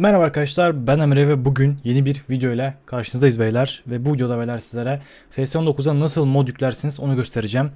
Merhaba arkadaşlar ben Emre ve bugün yeni bir video ile karşınızdayız beyler ve bu videoda beyler sizlere FS19'a nasıl mod yüklersiniz onu göstereceğim.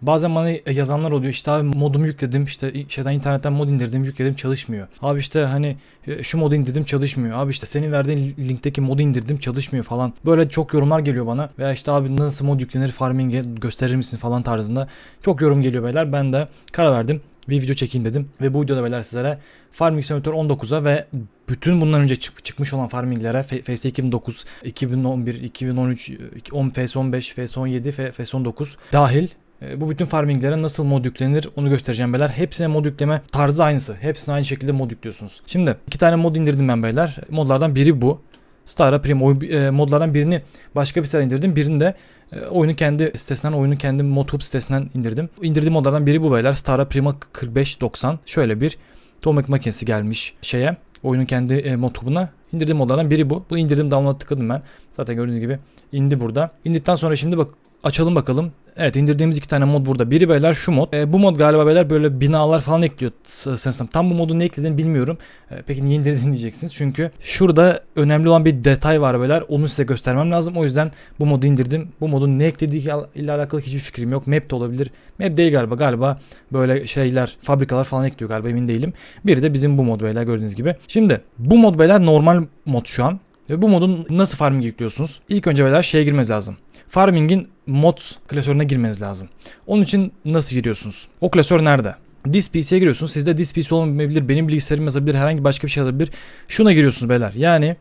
Bazen bana yazanlar oluyor işte abi modumu yükledim işte şeyden internetten mod indirdim yükledim çalışmıyor. Abi işte hani e, şu modu indirdim çalışmıyor. Abi işte senin verdiğin linkteki modu indirdim çalışmıyor falan. Böyle çok yorumlar geliyor bana. Veya işte abi nasıl mod yüklenir farming'e gösterir misin falan tarzında. Çok yorum geliyor beyler. Ben de karar verdim bir video çekeyim dedim. Ve bu videoda beyler sizlere Farming Simulator 19'a ve bütün bundan önce çık- çıkmış olan farminglere FS 2009, 2011, 2013, 10 FS 15, FS 17, FS 19 dahil e, bu bütün farminglere nasıl mod yüklenir onu göstereceğim beyler. Hepsine mod yükleme tarzı aynısı. Hepsine aynı şekilde mod yüklüyorsunuz. Şimdi iki tane mod indirdim ben beyler. Modlardan biri bu. Stara Prim oyun, e, modlardan birini başka bir siteden indirdim. Birini de e, oyunu kendi sitesinden, oyunu kendi ModHub sitesinden indirdim. İndirdiğim modlardan biri bu beyler. Stara Prima 4590. Şöyle bir Tomek makinesi gelmiş şeye. Oyunun kendi e, ModHub'una. İndirdiğim modlardan biri bu. Bu indirdim download tıkladım ben. Zaten gördüğünüz gibi indi burada. İndikten sonra şimdi bak açalım bakalım. Evet indirdiğimiz iki tane mod burada. Biri beyler şu mod. E, bu mod galiba beyler böyle binalar falan ekliyor sanırsam. Tam bu modu ne eklediğini bilmiyorum. E, peki niye indirdin diyeceksiniz. Çünkü şurada önemli olan bir detay var beyler. Onu size göstermem lazım. O yüzden bu modu indirdim. Bu modun ne eklediği ile alakalı hiçbir fikrim yok. Map de olabilir. Map değil galiba. Galiba böyle şeyler fabrikalar falan ekliyor galiba emin değilim. Biri de bizim bu mod beyler gördüğünüz gibi. Şimdi bu mod beyler normal mod şu an. Ve bu modun nasıl farming yüklüyorsunuz? İlk önce beyler şeye girmeniz lazım. Farming'in mod klasörüne girmeniz lazım. Onun için nasıl giriyorsunuz? O klasör nerede? This PC'ye giriyorsunuz. Sizde this PC olmayabilir. Benim bilgisayarım yazabilir. Herhangi başka bir şey yazabilir. Şuna giriyorsunuz beyler. Yani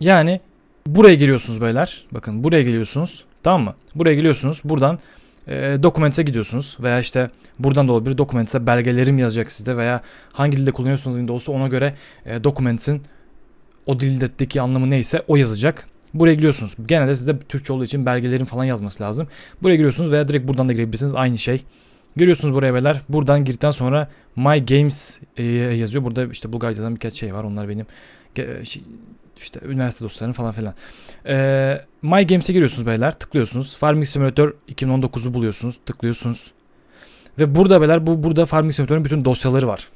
yani buraya giriyorsunuz beyler. Bakın buraya geliyorsunuz. Tamam mı? Buraya geliyorsunuz. Buradan e, Documents'e gidiyorsunuz veya işte buradan da olabilir Documents'e belgelerim yazacak sizde veya hangi dilde kullanıyorsunuz Windows'u ona göre e, Documents'in o dildeki anlamı neyse o yazacak. Buraya giriyorsunuz. Genelde sizde Türkçe olduğu için belgelerin falan yazması lazım. Buraya giriyorsunuz veya direkt buradan da girebilirsiniz. Aynı şey. Görüyorsunuz buraya beyler. Buradan girdikten sonra My Games e, yazıyor. Burada işte Bulgarca yazan birkaç şey var. Onlar benim şey, işte üniversite dostlarım falan filan. Ee, My Games'e giriyorsunuz beyler. Tıklıyorsunuz. Farming Simulator 2019'u buluyorsunuz. Tıklıyorsunuz. Ve burada beyler bu burada Farming Simulator'ın bütün dosyaları var.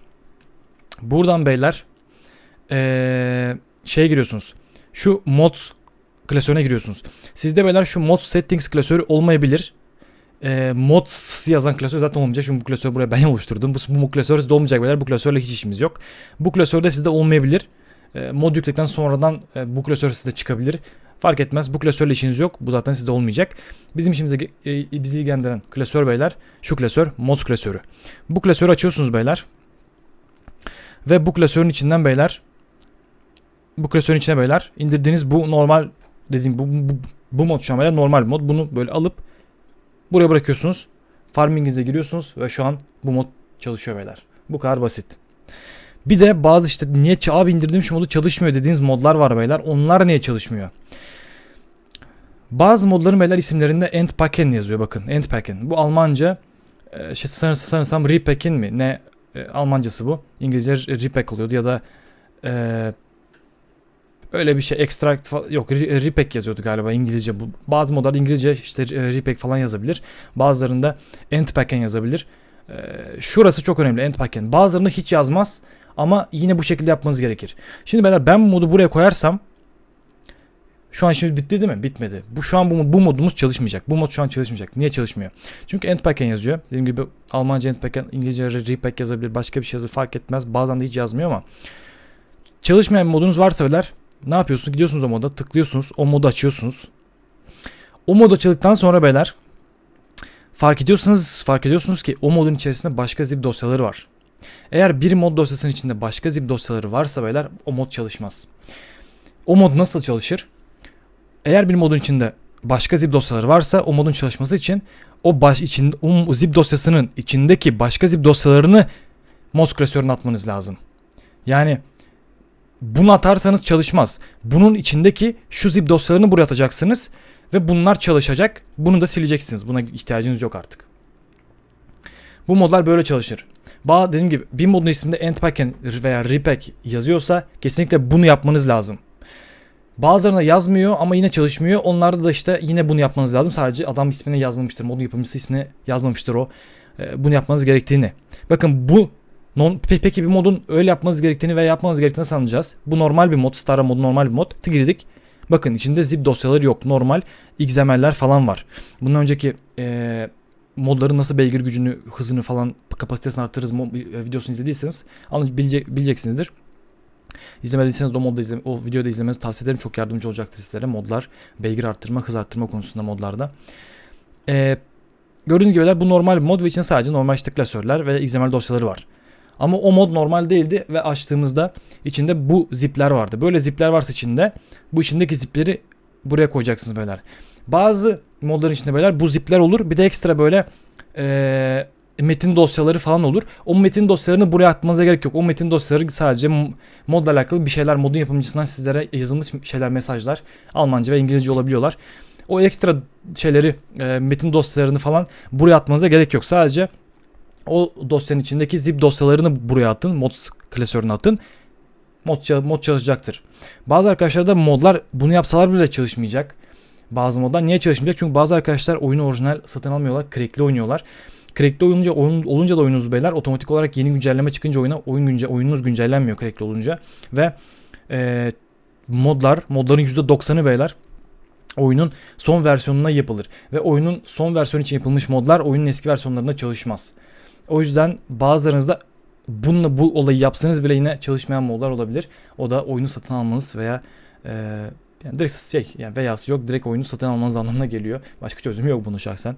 Buradan beyler ee, şeye giriyorsunuz. Şu mods klasörüne giriyorsunuz. Sizde beyler şu mod settings klasörü olmayabilir. E, mods yazan klasör zaten olmayacak. Çünkü bu klasörü buraya ben oluşturdum. Bu, bu klasör sizde olmayacak beyler. Bu klasörle hiç işimiz yok. Bu klasörde sizde olmayabilir. E, mod yükledikten sonradan e, bu klasör sizde çıkabilir. Fark etmez. Bu klasörle işiniz yok. Bu zaten sizde olmayacak. Bizim işimize e, bizi ilgilendiren klasör beyler şu klasör mods klasörü. Bu klasörü açıyorsunuz beyler. Ve bu klasörün içinden beyler bu klasörün içine beyler indirdiğiniz bu normal dediğim bu, bu, bu mod şu an beyler normal mod. Bunu böyle alıp buraya bırakıyorsunuz. Farming'inize giriyorsunuz ve şu an bu mod çalışıyor beyler. Bu kadar basit. Bir de bazı işte niye abi indirdiğim şu modu çalışmıyor dediğiniz modlar var beyler. Onlar niye çalışmıyor? Bazı modların beyler isimlerinde Endpacken yazıyor bakın. Endpacken. Bu Almanca e, şey sanırsam, sanırsam Repack'in mi? Ne e, Almancası bu. İngilizce Repack oluyordu ya da e, öyle bir şey extract yok repack yazıyordu galiba İngilizce bu. Bazı modlarda İngilizce işte repack falan yazabilir. Bazılarında endpacken yazabilir. Ee, şurası çok önemli endpacken. Bazılarında hiç yazmaz ama yine bu şekilde yapmanız gerekir. Şimdi beyler ben bu modu buraya koyarsam şu an şimdi bitti değil mi? Bitmedi. Bu şu an bu, bu modumuz çalışmayacak. Bu mod şu an çalışmayacak. Niye çalışmıyor? Çünkü endpacken yazıyor. Dediğim gibi Almanca endpacken, İngilizce repack yazabilir, başka bir şey yazabilir fark etmez. Bazen de hiç yazmıyor ama çalışmayan modunuz varsa beyler ne yapıyorsunuz? Gidiyorsunuz o moda tıklıyorsunuz. O modu açıyorsunuz. O mod açıldıktan sonra beyler fark ediyorsunuz fark ediyorsunuz ki o modun içerisinde başka zip dosyaları var. Eğer bir mod dosyasının içinde başka zip dosyaları varsa beyler o mod çalışmaz. O mod nasıl çalışır? Eğer bir modun içinde başka zip dosyaları varsa o modun çalışması için o baş için o zip dosyasının içindeki başka zip dosyalarını mod klasörüne atmanız lazım. Yani bunu atarsanız çalışmaz. Bunun içindeki şu zip dosyalarını buraya atacaksınız ve bunlar çalışacak. Bunu da sileceksiniz. Buna ihtiyacınız yok artık. Bu modlar böyle çalışır. Bağ dediğim gibi bir modun isminde endpacken veya repack yazıyorsa kesinlikle bunu yapmanız lazım. Bazılarında yazmıyor ama yine çalışmıyor. Onlarda da işte yine bunu yapmanız lazım. Sadece adam ismini yazmamıştır. Modun yapımcısı ismini yazmamıştır o. Ee, bunu yapmanız gerektiğini. Bakın bu Non, pe- peki bir modun öyle yapmanız gerektiğini veya yapmanız gerektiğini nasıl anlayacağız? Bu normal bir mod. Stara modu normal bir mod. Girdik. Bakın içinde zip dosyaları yok. Normal XML'ler falan var. Bundan önceki eee modların nasıl beygir gücünü, hızını falan kapasitesini arttırırız mo- videosunu izlediyseniz bilecek, bileceksinizdir. İzlemediyseniz de o modda izleme, o videoda izlemenizi tavsiye ederim. Çok yardımcı olacaktır sizlere. Modlar, beygir arttırma, hız arttırma konusunda modlarda. Ee, gördüğünüz gibi bu normal bir mod ve içinde sadece normal işte klasörler ve XML dosyaları var. Ama o mod normal değildi ve açtığımızda içinde bu zipler vardı. Böyle zipler varsa içinde bu içindeki zipleri buraya koyacaksınız beyler. Bazı modların içinde beyler bu zipler olur. Bir de ekstra böyle eee, metin dosyaları falan olur. O metin dosyalarını buraya atmanıza gerek yok. O metin dosyaları sadece modla alakalı bir şeyler modun yapımcısından sizlere yazılmış şeyler mesajlar Almanca ve İngilizce olabiliyorlar. O ekstra şeyleri e, metin dosyalarını falan buraya atmanıza gerek yok. Sadece o dosyanın içindeki zip dosyalarını buraya atın. Mod klasörüne atın. Mod, mod çalışacaktır. Bazı arkadaşlar da modlar bunu yapsalar bile çalışmayacak. Bazı modlar niye çalışmayacak? Çünkü bazı arkadaşlar oyunu orijinal satın almıyorlar. Crack'li oynuyorlar. Crack'li olunca, oyun, olunca da oyununuz beyler otomatik olarak yeni güncelleme çıkınca oyuna oyun günce, oyununuz güncellenmiyor crack'li olunca. Ve e, modlar, modların %90'ı beyler oyunun son versiyonuna yapılır. Ve oyunun son versiyonu için yapılmış modlar oyunun eski versiyonlarında çalışmaz. O yüzden bazılarınızda bununla bu olayı yapsanız bile yine çalışmayan modlar olabilir. O da oyunu satın almanız veya e, yani direkt şey yani veyası yok direkt oyunu satın almanız anlamına geliyor. Başka çözümü yok bunun şahsen.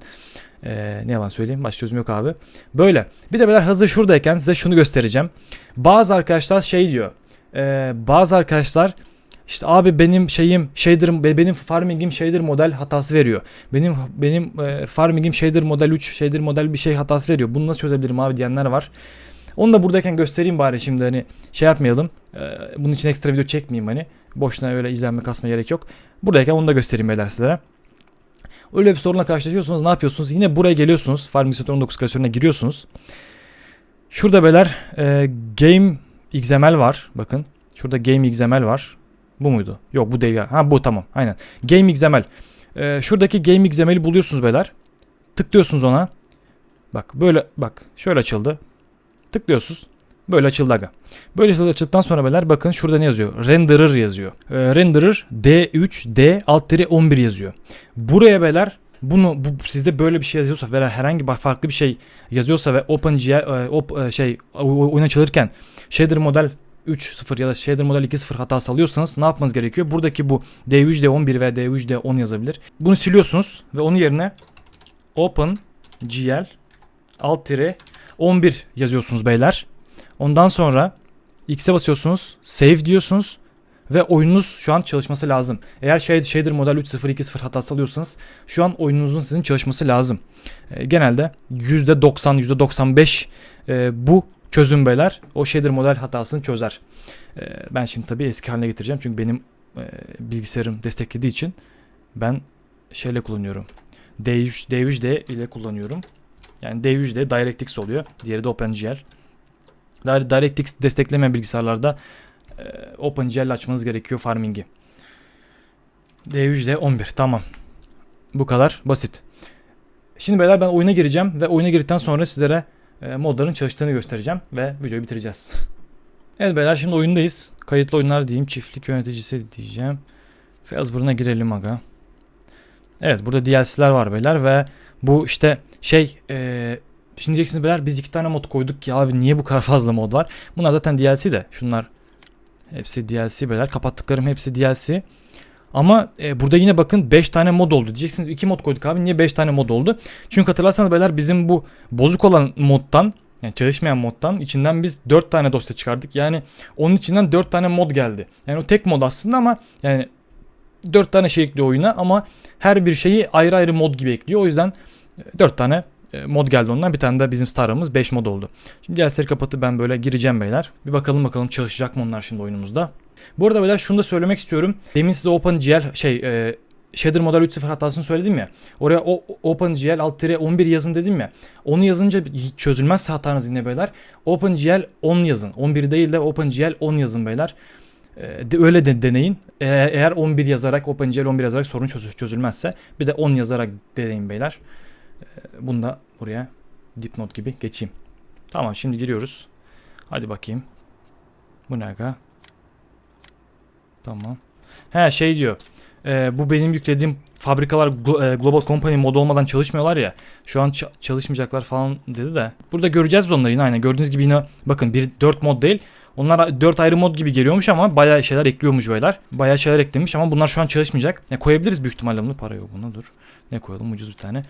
E, ne yalan söyleyeyim başka çözüm yok abi. Böyle. Bir de beyler hazır şuradayken size şunu göstereceğim. Bazı arkadaşlar şey diyor. E, bazı arkadaşlar işte abi benim şeyim shader benim farming'im shader model hatası veriyor. Benim benim e, farming'im shader model 3 shader model bir şey hatası veriyor. Bunu nasıl çözebilirim abi diyenler var. Onu da buradayken göstereyim bari şimdi hani şey yapmayalım. E, bunun için ekstra video çekmeyeyim hani. Boşuna öyle izlenme kasma gerek yok. Buradayken onu da göstereyim beyler sizlere. Öyle bir sorunla karşılaşıyorsunuz ne yapıyorsunuz? Yine buraya geliyorsunuz. Farming Simulator 19 klasörüne giriyorsunuz. Şurada beyler e, Game XML var. Bakın. Şurada Game XML var. Bu muydu? Yok bu değil. Ha bu tamam. Aynen. Game XML. Ee, şuradaki Game XML'i buluyorsunuz beyler. Tıklıyorsunuz ona. Bak böyle bak şöyle açıldı. Tıklıyorsunuz. Böyle açıldı aga. Böyle açıldı- açıldıktan sonra beyler bakın şurada ne yazıyor? Renderer yazıyor. Ee, renderer D3 D alt 11 yazıyor. Buraya beyler bunu bu sizde böyle bir şey yazıyorsa veya herhangi bir farklı bir şey yazıyorsa ve OpenGL e, op, e, şey oyun açılırken shader model 3.0 ya da shader model 2.0 hatası alıyorsanız ne yapmanız gerekiyor? Buradaki bu D3 D11 ve D3 D10 yazabilir. Bunu siliyorsunuz ve onun yerine OpenGL alt tire 11 yazıyorsunuz beyler. Ondan sonra X'e basıyorsunuz. Save diyorsunuz. Ve oyununuz şu an çalışması lazım. Eğer şey- shader model 3.0 2.0 hatası alıyorsanız şu an oyununuzun sizin çalışması lazım. E, genelde %90 %95 e, bu çözüm beyler o shader model hatasını çözer. E, ben şimdi tabii eski haline getireceğim çünkü benim e, bilgisayarım desteklediği için ben şeyle kullanıyorum. D3 D3D ile kullanıyorum. Yani D3D DirectX oluyor. Diğeri de OpenGL. Dire- DirectX desteklemeyen bilgisayarlarda e, OpenGL açmanız gerekiyor farming'i. D3D 11 tamam. Bu kadar basit. Şimdi beyler ben oyuna gireceğim ve oyuna girdikten sonra sizlere modların çalıştığını göstereceğim ve videoyu bitireceğiz. evet beyler şimdi oyundayız. Kayıtlı oyunlar diyeyim. Çiftlik yöneticisi diyeceğim. Fazburun'a girelim aga. Evet burada DLC'ler var beyler ve bu işte şey e, şimdi diyeceksiniz beyler biz iki tane mod koyduk ki abi niye bu kadar fazla mod var? Bunlar zaten DLC de şunlar hepsi DLC beyler kapattıklarım hepsi DLC. Ama e, burada yine bakın 5 tane mod oldu. Diyeceksiniz 2 mod koyduk abi niye 5 tane mod oldu? Çünkü hatırlarsanız beyler bizim bu bozuk olan moddan yani çalışmayan moddan içinden biz 4 tane dosya çıkardık. Yani onun içinden 4 tane mod geldi. Yani o tek mod aslında ama yani 4 tane şey ekliyor oyuna ama her bir şeyi ayrı ayrı mod gibi ekliyor. O yüzden 4 tane e, mod geldi ondan. Bir tane de bizim starımız 5 mod oldu. Şimdi DLC'leri kapatıp ben böyle gireceğim beyler. Bir bakalım bakalım çalışacak mı onlar şimdi oyunumuzda. Bu arada beyler şunu da söylemek istiyorum. Demin size OpenGL şey e, Shader Model 3.0 hatasını söyledim ya. Oraya o OpenGL alt 11 yazın dedim ya. Onu yazınca çözülmezse hatanız yine beyler. OpenGL 10 yazın. 11 değil de OpenGL 10 yazın beyler. Ee, de, öyle de deneyin. Ee, eğer 11 yazarak OpenGL 11 yazarak sorun çözü- çözülmezse bir de 10 yazarak deneyin beyler. Ee, bunu da buraya dipnot gibi geçeyim. Tamam şimdi giriyoruz. Hadi bakayım. Bu ne aga? Tamam. He şey diyor. e, bu benim yüklediğim fabrikalar glo- e, Global Company mod olmadan çalışmıyorlar ya. Şu an ça- çalışmayacaklar falan dedi de. Burada göreceğiz biz onları yine aynen. Gördüğünüz gibi yine bakın bir 4 mod değil. Onlar 4 ayrı mod gibi geliyormuş ama bayağı şeyler ekliyormuş beyler. Bayağı şeyler eklemiş ama bunlar şu an çalışmayacak. Ya koyabiliriz büyük ihtimalle bunu. Para yok buna dur. Ne koyalım ucuz bir tane.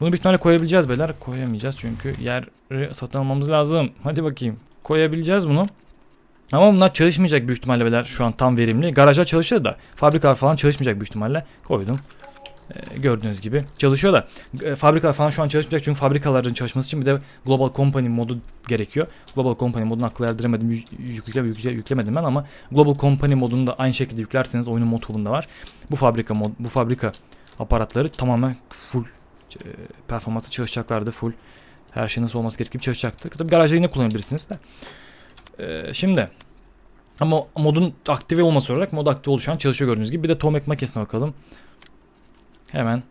Bunu büyük ihtimalle koyabileceğiz beyler. Koyamayacağız çünkü yeri satın almamız lazım. Hadi bakayım. Koyabileceğiz bunu. Ama bunlar çalışmayacak büyük ihtimalle beyler şu an tam verimli. Garajlar çalışıyor da fabrikalar falan çalışmayacak büyük ihtimalle. Koydum. Ee, gördüğünüz gibi çalışıyor da e, fabrikalar falan şu an çalışmayacak çünkü fabrikaların çalışması için bir de Global Company modu gerekiyor. Global Company modunu akla erdiremedim, yük- yükle, yükle, yüklemedim ben ama Global Company modunu da aynı şekilde yüklerseniz oyunun mod tool'unda var. Bu fabrika mod, bu fabrika aparatları tamamen full e, performansı çalışacaklardı full. Her şey nasıl olması gerektiği çalışacaktı. Tabii garajda yine kullanabilirsiniz de. Ee, şimdi ama modun aktive olması olarak mod aktive oldu şu an çalışıyor gördüğünüz gibi. Bir de Tomek makinesine bakalım. Hemen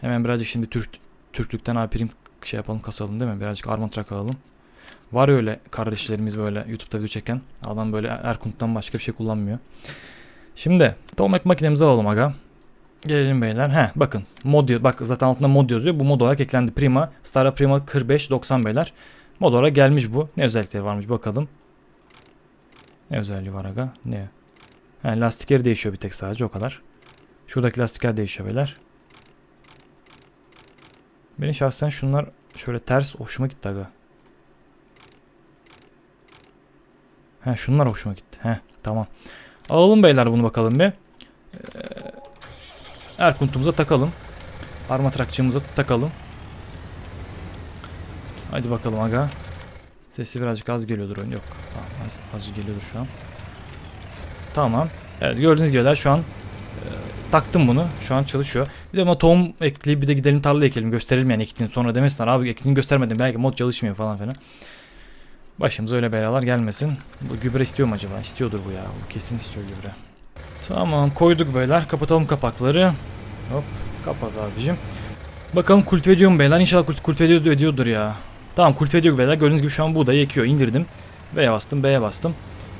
hemen birazcık şimdi Türk Türklükten apirim şey yapalım kasalım değil mi? Birazcık Armantrak alalım. Var öyle kardeşlerimiz böyle YouTube'da video çeken. Adam böyle Erkunt'tan başka bir şey kullanmıyor. Şimdi Tomek makinemizi alalım aga. Gelelim beyler. He bakın mod. Bak zaten altında mod yazıyor. Bu mod olarak eklendi. Prima. Stara Prima 4590 beyler. Mod olarak gelmiş bu. Ne özellikleri varmış bakalım. Ne özelliği var aga? Ne? He, lastikleri değişiyor bir tek sadece o kadar. Şuradaki lastikler değişiyor beyler. Benim şahsen şunlar şöyle ters hoşuma gitti aga. He şunlar hoşuma gitti. He tamam. Alalım beyler bunu bakalım bir. Ee, Erkuntumuza takalım. Armatrakçımıza takalım. Hadi bakalım aga. Sesi birazcık az geliyordur oyun. Yok. Az, az geliyordur şu an. Tamam. Evet gördüğünüz gibi beyler şu an e, taktım bunu. Şu an çalışıyor. Bir de ama tohum ekleyip bir de gidelim tarlaya ekelim. Gösterelim yani ektiğini. Sonra demesinler abi ektiğini göstermedim. Belki mod çalışmıyor falan filan. Başımıza öyle belalar gelmesin. Bu gübre istiyor mu acaba? İstiyordur bu ya. Bu kesin istiyor gübre. Tamam koyduk beyler. Kapatalım kapakları. Hop kapat abicim. Bakalım kultive ediyor mu beyler? İnşallah kult kultive ediyor, ediyordur ya. Tamam kultive ediyor beyler. Gördüğünüz gibi şu an buğdayı ekiyor. İndirdim. V'ye bastım B'ye bastım.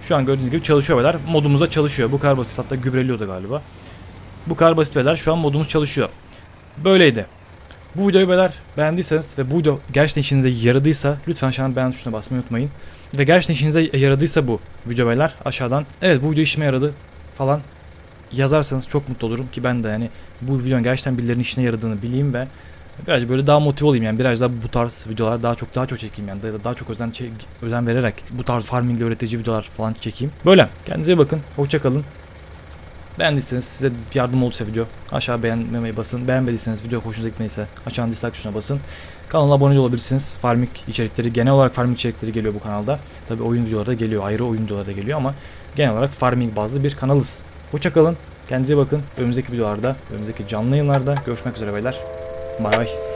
Şu an gördüğünüz gibi çalışıyor beyler. Modumuzda çalışıyor. Bu kadar basit. Hatta gübreliyordu galiba. Bu kadar basit beyler. Şu an modumuz çalışıyor. Böyleydi. Bu videoyu beyler beğendiyseniz ve bu video gerçekten işinize yaradıysa lütfen aşağıdan beğen tuşuna basmayı unutmayın. Ve gerçekten işinize yaradıysa bu video beyler aşağıdan evet bu video işime yaradı falan yazarsanız çok mutlu olurum ki ben de yani bu videonun gerçekten birilerinin işine yaradığını bileyim ve biraz böyle daha motive olayım yani biraz daha bu tarz videolar daha çok daha çok çekeyim yani daha, daha çok özen özen vererek bu tarz farming öğretici videolar falan çekeyim. Böyle kendinize iyi bakın. Hoşça kalın. Beğendiyseniz size yardım olursa video aşağı beğenmemeyi basın. Beğenmediyseniz video hoşunuza gitmeyse aşağıdan dislike tuşuna basın. Kanala abone olabilirsiniz. Farming içerikleri genel olarak farming içerikleri geliyor bu kanalda. Tabi oyun videoları da geliyor. Ayrı oyun videoları da geliyor ama genel olarak farming bazlı bir kanalız. Hoşçakalın. Kendinize bakın. Önümüzdeki videolarda, önümüzdeki canlı yayınlarda görüşmek üzere beyler. Mas